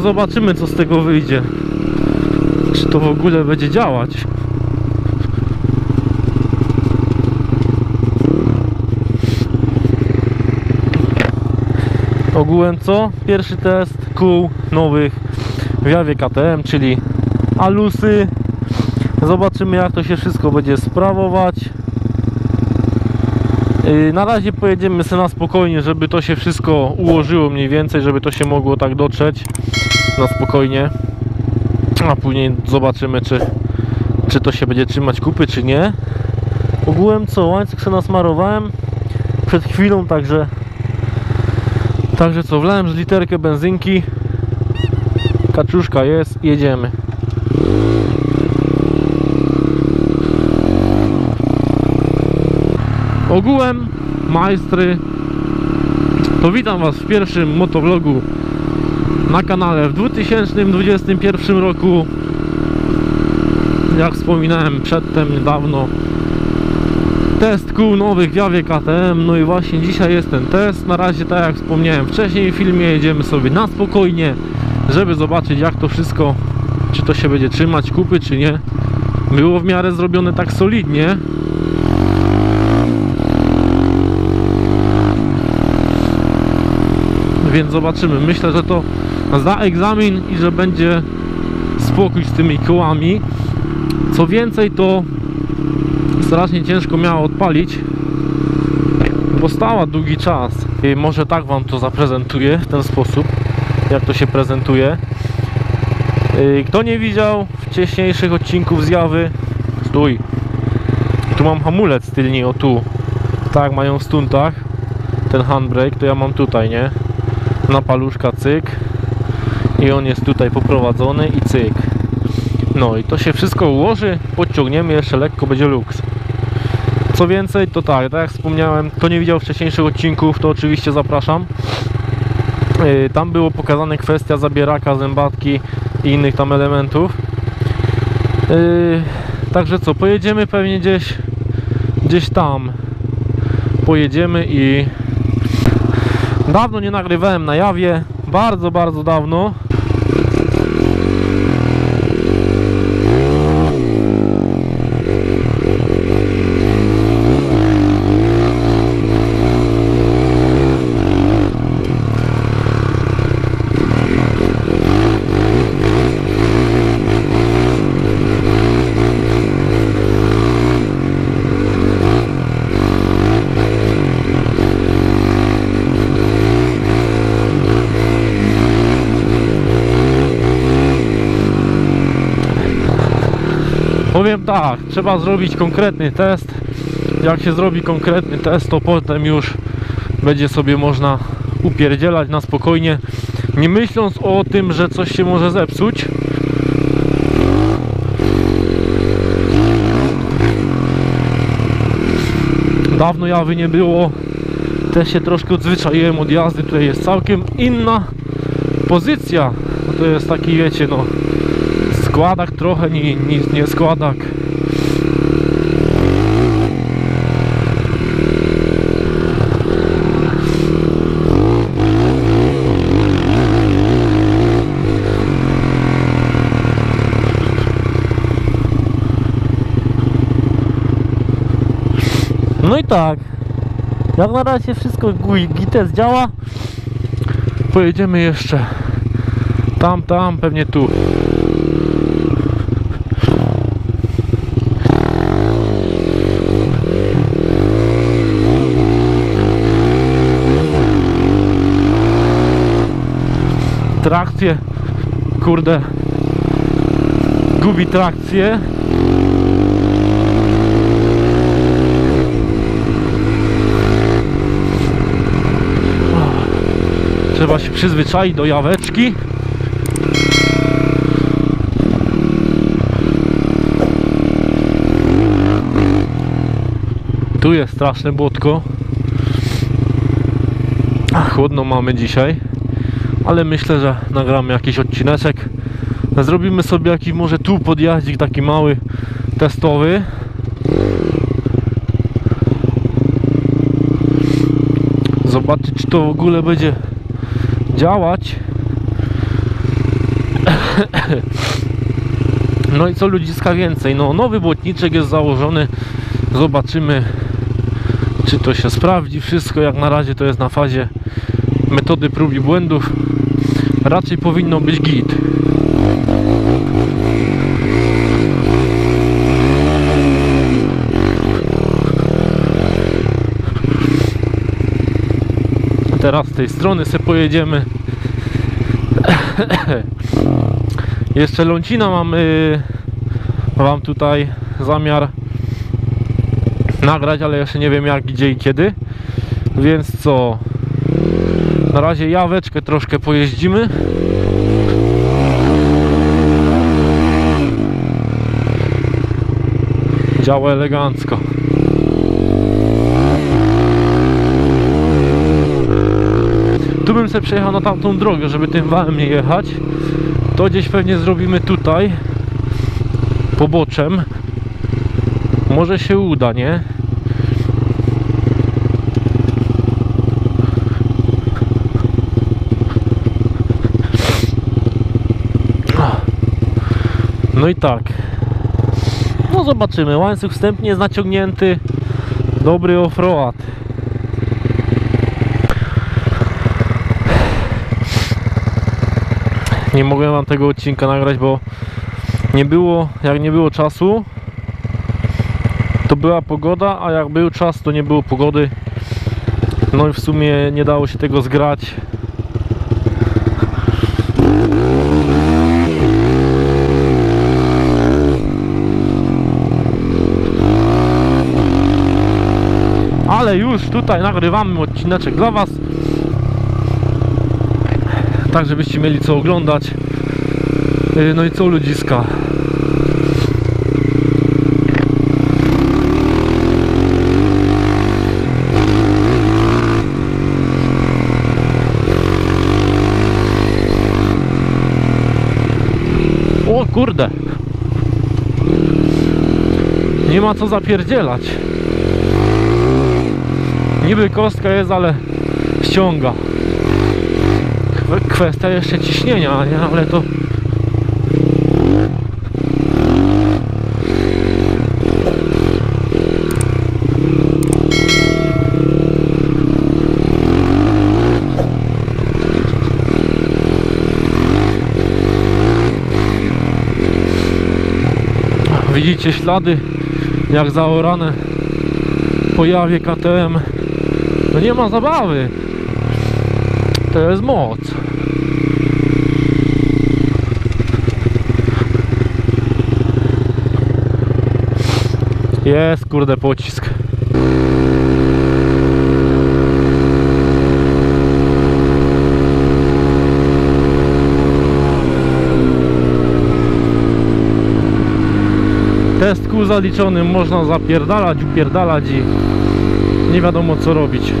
Zobaczymy co z tego wyjdzie. Czy to w ogóle będzie działać. Ogółem co? Pierwszy test kół nowych w Jawie KTM, czyli alusy. Zobaczymy jak to się wszystko będzie sprawować. Yy, Na razie pojedziemy sobie na spokojnie, żeby to się wszystko ułożyło mniej więcej, żeby to się mogło tak dotrzeć na spokojnie. A później zobaczymy, czy, czy to się będzie trzymać kupy, czy nie. Ogółem co, łańcuch sobie nasmarowałem przed chwilą, także Także co, wlałem z literkę benzynki Kaczuszka jest, jedziemy Ogółem, majstry To witam Was w pierwszym motovlogu na kanale w 2021 roku Jak wspominałem przedtem niedawno Test kół nowych w Jawie KTM, no i właśnie dzisiaj jest ten test. Na razie, tak jak wspomniałem wcześniej w filmie, jedziemy sobie na spokojnie, żeby zobaczyć jak to wszystko, czy to się będzie trzymać kupy, czy nie. Było w miarę zrobione tak solidnie. Więc zobaczymy. Myślę, że to zda egzamin i że będzie spokój z tymi kołami. Co więcej, to strasznie ciężko miała odpalić bo stała długi czas. I może tak wam to zaprezentuję w ten sposób jak to się prezentuje. Yy, kto nie widział wcześniejszych odcinków zjawy stój. Tu mam hamulec tylnie o tu. Tak mają w stuntach ten handbrake to ja mam tutaj nie na paluszka cyk i on jest tutaj poprowadzony i cyk no i to się wszystko ułoży, podciągniemy jeszcze lekko, będzie luks. Co więcej, to tak, tak jak wspomniałem, kto nie widział wcześniejszych odcinków, to oczywiście zapraszam. Yy, Tam było pokazane kwestia zabieraka, zębatki i innych tam elementów. Yy, Także co, pojedziemy pewnie gdzieś, gdzieś tam. Pojedziemy i dawno nie nagrywałem na jawie, bardzo, bardzo dawno. Powiem tak, trzeba zrobić konkretny test. Jak się zrobi konkretny test, to potem już będzie sobie można upierdzielać na spokojnie, nie myśląc o tym, że coś się może zepsuć. Dawno jawy nie było. Też się troszkę odzwyczaiłem od jazdy. Tutaj jest całkiem inna pozycja. To jest taki, wiecie, no składak trochę, nie, nie, nie składak. No i tak. Jak na razie wszystko gites działa. Pojedziemy jeszcze tam, tam, pewnie tu. Trakcję kurde. Gubi trakcję trzeba się przyzwyczaić do jaweczki. Tu jest straszne błotko. Chłodno mamy dzisiaj ale myślę, że nagramy jakiś odcineczek. Zrobimy sobie jakiś może tu podjaździk taki mały, testowy. Zobaczyć, czy to w ogóle będzie działać. No i co ludziska więcej? No nowy błotniczek jest założony. Zobaczymy czy to się sprawdzi wszystko. Jak na razie to jest na fazie metody prób i błędów. Raczej powinno być git. Teraz z tej strony se pojedziemy. Jeszcze lącina mam y, Wam tutaj zamiar nagrać, ale jeszcze nie wiem jak, gdzie i kiedy. Więc co? Na razie jaweczkę troszkę pojeździmy. Działa elegancko. Tu bym sobie przejechał na tamtą drogę, żeby tym wałem nie jechać. To gdzieś pewnie zrobimy tutaj poboczem. Może się uda, nie? No i tak. No zobaczymy. Łańcuch wstępnie jest naciągnięty. Dobry offroad. Nie mogłem wam tego odcinka nagrać, bo nie było, jak nie było czasu, to była pogoda, a jak był czas, to nie było pogody. No i w sumie nie dało się tego zgrać. Ale już tutaj nagrywamy odcineczek dla Was. Tak, żebyście mieli co oglądać. Yy, No i co ludziska. O kurde. Nie ma co zapierdzielać. Niby kostka jest, ale ściąga. Kwe- Kwestia jeszcze ciśnienia, nie? Ale to... Widzicie ślady jak zaorane po jawie KTM no nie ma zabawy. To jest moc. Jest kurde pocisk. Test kół zaliczony, można zapierdalać, upierdalać i nie wiadomo co robić.